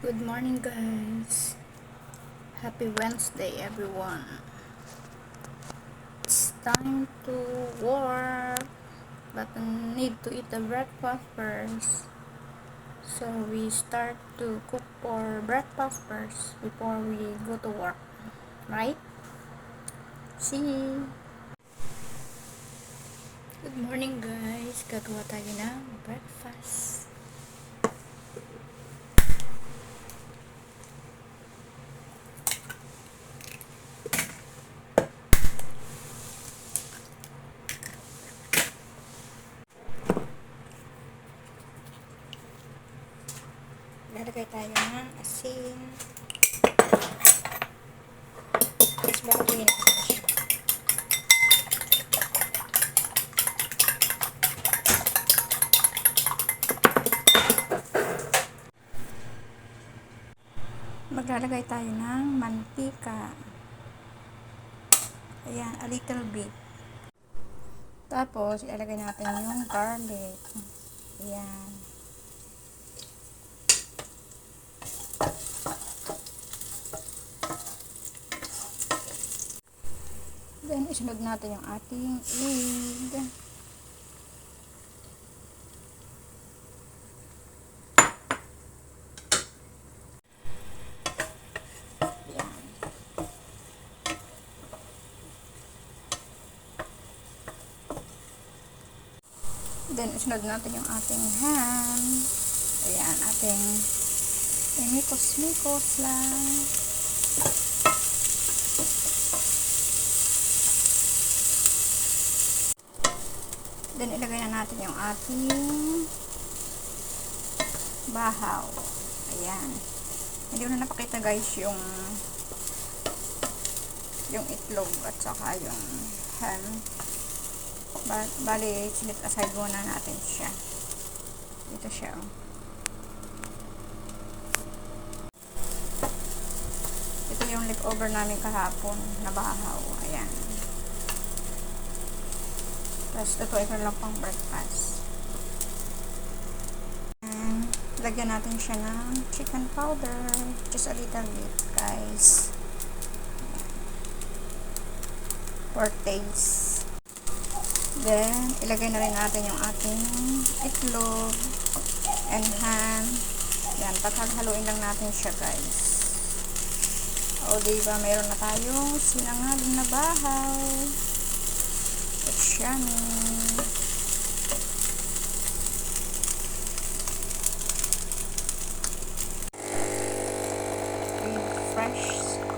Good morning, guys. Happy Wednesday, everyone. It's time to work, but I need to eat the breakfast first. So we start to cook for breakfast first before we go to work. Right? See? Good morning, guys. Gagawa tayo ng breakfast. Lalagay tayo ng asin. Tapos bakutuhin natin siya. Maglalagay tayo ng mantika. Ayan, a little bit. Tapos, ilalagay natin yung garlic. Ayan. Then, isunod natin yung ating egg. Then, isunod natin yung ating ham. Ayan, ating imikos-mikos lang. Then, ilagay na natin yung ating bahaw. Ayan. Hindi ko na napakita guys yung yung itlog at saka yung ham. Ba bali, sinit aside muna natin siya. Ito siya. Oh. Ito yung leftover namin kahapon na bahaw. Ayan. Tapos ito ito lang pang breakfast. And, lagyan natin siya ng chicken powder. Just a little bit, guys. For taste. Then, ilagay na rin natin yung ating itlog and ham. Yan, paghaluin lang natin siya, guys. O, diba, mayroon na tayong sinangag na bahaw. Yummy. Fresh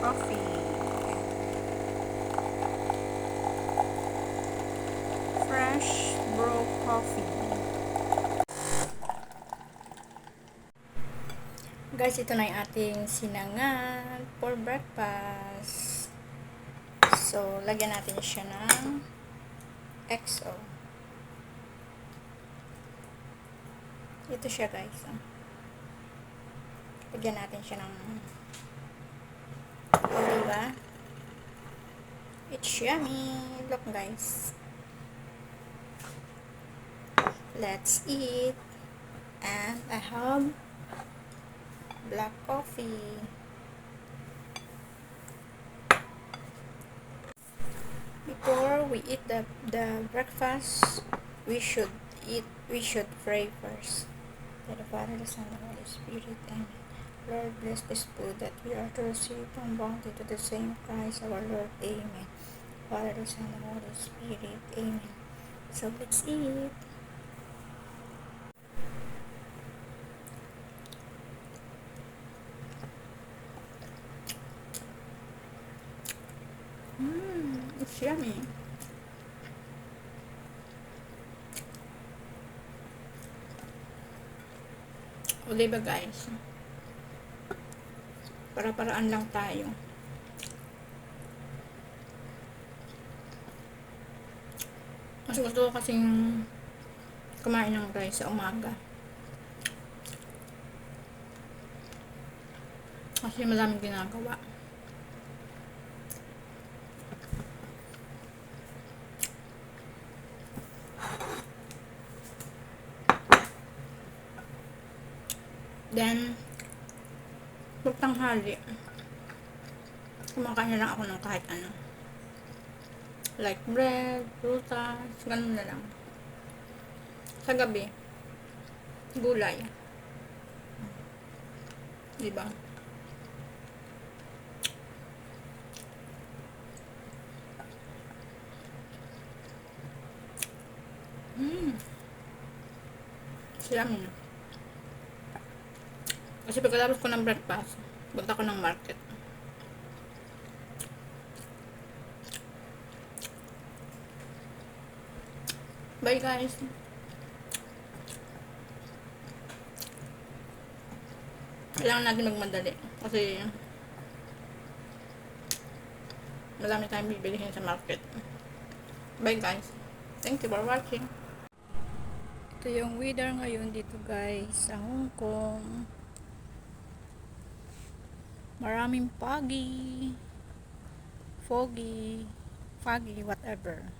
coffee. Fresh brew coffee. Guys, ito na yung ating sinangag for breakfast. So, lagyan natin siya ng XO. Ito siya guys. Oh. Lagyan natin siya ng oh, diba? It's yummy. Look guys. Let's eat. And I have black coffee. Before we eat the, the breakfast, we should eat, we should pray first. The Father, the Son, the Holy Spirit. Amen. Lord, bless this food that we are to receive from bounty to the same Christ our Lord. Amen. Father, the Son, the Holy Spirit. Amen. So let's eat. Mmm, it's yummy. O diba guys? Para-paraan lang tayo. Mas gusto ko kasing kumain ng rice sa umaga. Kasi madaming ginagawa. Then, Pag tanghali, kumakain na lang ako ng kahit ano. Like bread, prutas, ganun na lang. Sa gabi, gulay. Diba? Mmm. Sila na. Kasi pagkatapos ko ng breakfast, punta ko ng market. Bye guys. Kailangan natin magmadali. Kasi marami tayong bibilihin sa market. Bye guys. Thank you for watching. Ito yung weather ngayon dito guys sa Hong Kong. Maraming foggy. Foggy. Foggy, whatever.